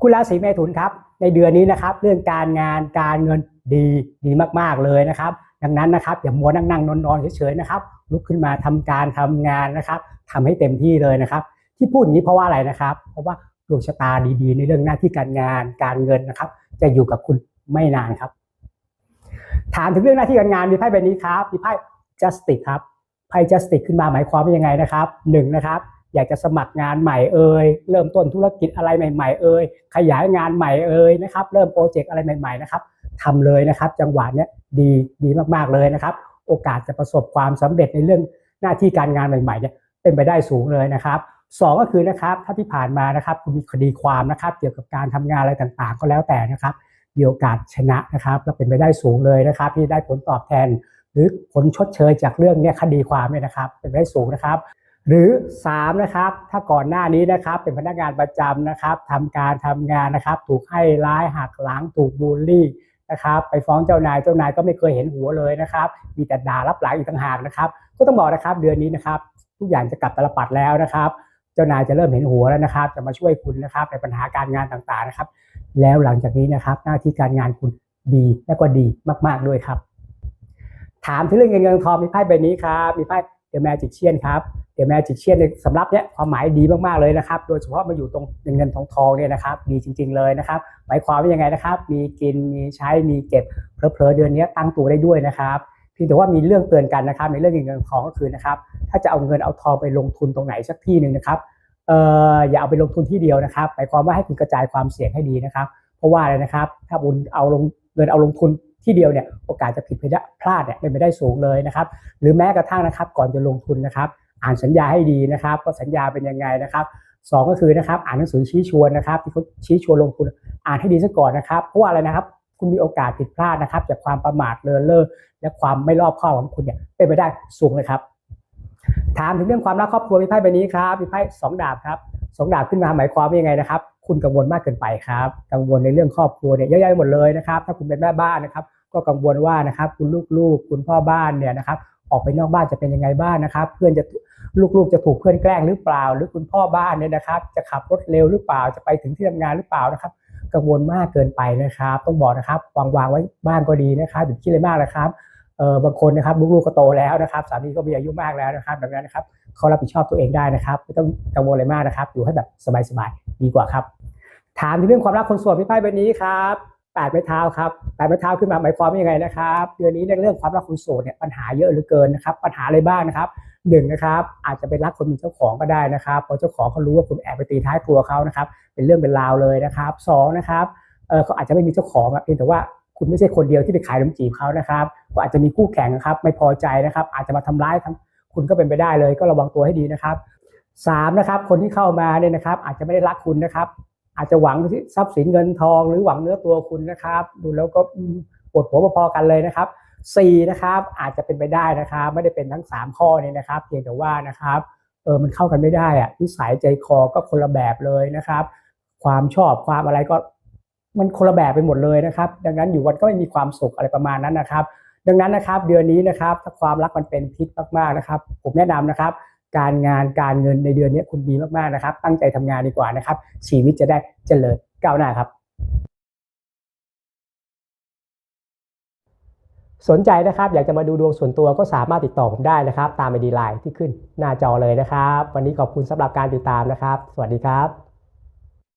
คุณราศีเมถุนครับ ในเดือนนี้นะครับ เรื่องการงานการเงินดีดีมากๆเลยนะครับ ดังนั้นนะครับอย่ามัวนั่งนั่งนอนนอนเฉยๆนะครับลุกขึ้นมาทำการทำงานนะครับทำให้เต็มที่เลยนะครับ ที่พูดอย่างนี้เพราะว่าอะไรนะครับ เพราะว่าดวงชะตาดีๆ ในเรื่องหน้าที่การงานการเงินนะครับ จะอยู่กับคุณไม่นานครับ ถามถึงเรื่องหน้าที่การงานมีไพ่ใบนี้ครับมีไพ่ justice ครับไพ่ justice ขึ้นมาหมายความว่ายังไงนะครับหนึ่งนะครับ อยากจะสมัครงานใหม่เอ่ยเริ่มต้นธุรกิจอะไรใหม่ๆเอ่ยขยายงานใหม่เอ่ยนะครับ เริ่มโปรเจกต์อะไรใหม่ ๆนะครับทำเลยนะครับ จังหวะเนี้ยดีดีมากๆเลยนะครับ โอกาสจะประสบความสำเร็จในเรื่องหน้าที่การงานใหม่ๆเนี่ยเป็นไปได้สูงเลยนะครับสองก็คือนะครับถ้าที่ผ่านมานะครับคุณมีคดีความนะครับ เกี่ยวกับการทำงานอะไรต่างๆ ก็แล้วแต่นะครับมีโอกาสชนะนะครับและเป็นไปได้สูงเลยนะครับ ที่ได้ผลตอบแทน หรือผลชดเชยจากเรื่องเนี้ยคดีความเนี่ยนะครับ เป็นไปได้สูงนะครับ หรือ 3 นะครับ ถ้าก่อนหน้านี้นะครับเป็นพนักงานประจำนะครับทำการทำงานนะครับ ถูกให้ร้ายหักหลังถูกบูลลี่นะครับไปฟ้องเจ้านายเจ้านายก็ไม่เคยเห็นหัวเลยนะครับมีแต่ด่ารับหลังอีกต่างหากนะครับก็ต้องบอกนะครับเดือนนี้นะครับทุกอย่างจะกลับตลปัดแล้วนะครับ เจ้านายจะเริ่มเห็นหัวแล้วนะครับ จะมาช่วยคุณนะครับในปัญหาการงานต่างๆนะครับ แล้วหลังจากนี้นะครับหน้าที่การงานคุณดีและก็ดีมากๆด้วยครับ ถามถึงเรื่องเงินเงินทองมีไพ่ใบนี้ครับมีไพ่เดอะแมจิเชียนครับ เดอะแมจิเชียนสำหรับเนี้ยความหมายดีมากๆเลยนะครับ โดยเฉพาะมาอยู่ตรงเงินเงินทองทองเนี่ยนะครับ ดีจริง ๆเลยนะครับ หมายความว่ายังไงนะครับ มีกิน มีใช้ มีเก็บ เพลอๆเดือนนี้ตั้งตัวได้ด้วยนะครับเพียงแต่ว่ามีเรื่องเตือนกันนะครับ ในเรื่องเงินเงินทองก็คือนะครับ ถ้าจะเอาเงินเอาทองไปลงทุนตรงไหนสักที่หนึ่งนะครับเอ่ออย่าเอาไปลงทุนที่เดียวนะครับหมายความว่าให้คุณกระจายความเสี่ยงให้ดีนะครับ เพราะว่าอะไรนะครับ ถ้าคุณเอาลงเงินเอาลงทุนที่เดียวเนี่ยโอกาสจะผิดพลาดเนี่ยเป็นไปได้สูงเลยนะครับ หรือแม้กระทั่งนะครับ ก่อนจะลงทุนนะครับ อ่านสัญญาให้ดีนะครับว่าสัญญาเป็นยังไงนะครับสองก็คือนะครับอ่านหนังสือชี้ชวนนะครับที่เขาชี้ชวนลงทุนอ่านให้ดีซะก่อนนะครับเพราะว่าอะไรนะครับ คุณมีโอกาสผิดพลาดนะครับ จากความประมาทเลินเล่อและความไม่รอบคอบของคุณเนี่ยเป็นไปได้สูงเลยครับ ถามถึงเรื่องความรักครอบครัวมีไพ่ใบนี้ครับมีไพ่สองดาบครับสองดาบขึ้นมาหมายความว่ายังไงนะครับ คุณกังวลมากเกินไปครับ กังวลในเรื่องครอบครัวเนี่ยเยอะแยะหมดเลยนะครับ ถ้าคุณเป็นแม่บ้านนะครับ ก็กังวลว่านะครับ คุณลูกๆ คุณพ่อบ้านเนี่ยนะครับ ออกไปนอกบ้านจะเป็นยังไงบ้างนะครับ เพื่อนจะลูกๆจะถูกเพื่อนแกล้งหรือเปล่า หรือคุณพ่อบ้านเนี่ยนะครับ จะขับรถเร็วหรือเปล่าจะไปถึงที่ทำงานหรือเปล่านะครับ กังวลมากเกินไปนะครับ ต้องบอกนะครับวางวางไว้บ้านก็ดีนะครับอย่าคิดอะไรมากนะครับเออบางคนนะครับลูกๆก็โตแล้วนะครับ สามีก็มีอายุมากแล้วนะครับ ดังนั้นนะครับเขารับผิดชอบตัวเองได้นะครับไม่ต้องกังวลอะไรมากนะครับอยู่ให้แบบสบายๆดีกว่าครับ ถามถึงเรื่องความรักคนโสดพี่ไพ่ใบนี้ครับ แปดไม้เท้าครับแปดไม้เท้าขึ้นมาหมายความว่ายังไงนะครับเดือนนี้ในเรื่องความรักคนโสดเนี่ยปัญหาเยอะเหลือเกินนะครับ ปัญหาอะไรบ้างนะครับหนึ่งนะครับอาจจะเป็นรักคนมีเจ้าของก็ได้นะครับพอเจ้าของเขารู้ว่าคุณแอบไปตีท้ายครัวเขานะครับ เป็นเรื่องเป็นราวเลยนะครับสองนะครับเออเขาอาจจะไม่มีเจ้าของอะเพียงแต่ว่าคุณไม่ใช่คนเดียวที่ไปขายน้ำจีบเขานะครับก็อาจจะมีคู่แข่งนะครับ ไม่พอใจนะครับ อาจจะมาทำร้ายทั้งคุณก็เป็นไปได้เลย ก็ระวังตัวให้ดีนะครับสามนะครับคนที่เข้ามาเนี่ยนะครับอาจจะไม่ได้รักคุณนะครับ อาจจะหวังทรัพย์สินเงินทอง หรือหวังเนื้อตัวคุณนะครับ ดูแล้วก็ปวดหัวพอๆกันเลยนะครับสี่นะครับอาจจะเป็นไปได้นะครับไม่ได้เป็นทั้งสามข้อเนี้นะครับ เพียงแต่ว่านะครับเออมันเข้ากันไม่ได้อะนิสัยใจคอก็คนละแบบเลยนะครับ ความชอบความอะไรก็มันคนละแบบไปหมดเลยนะครับ ดังนั้นอยู่วันก็ไม่มีความสุขอะไรประมาณนั้นนะครับ ดังนั้นนะครับเดือนนี้นะครับถ้าความรักมันเป็นพิษมากๆนะครับ ผมแนะนำนะครับ การงานการเงินในเดือนนี้คุณดีมากๆนะครับ ตั้งใจทำงานดีกว่านะครับ ชีวิตจะได้เจริญก้าวหน้าครับ สนใจนะครับ อยากจะมาดูดวงส่วนตัวก็สามารถติดต่อผมได้นะครับ ตามไอดีไลน์ที่ขึ้นหน้าจอเลยนะครับ วันนี้ขอบคุณสำหรับการติดตามนะครับ สวัสดีครับ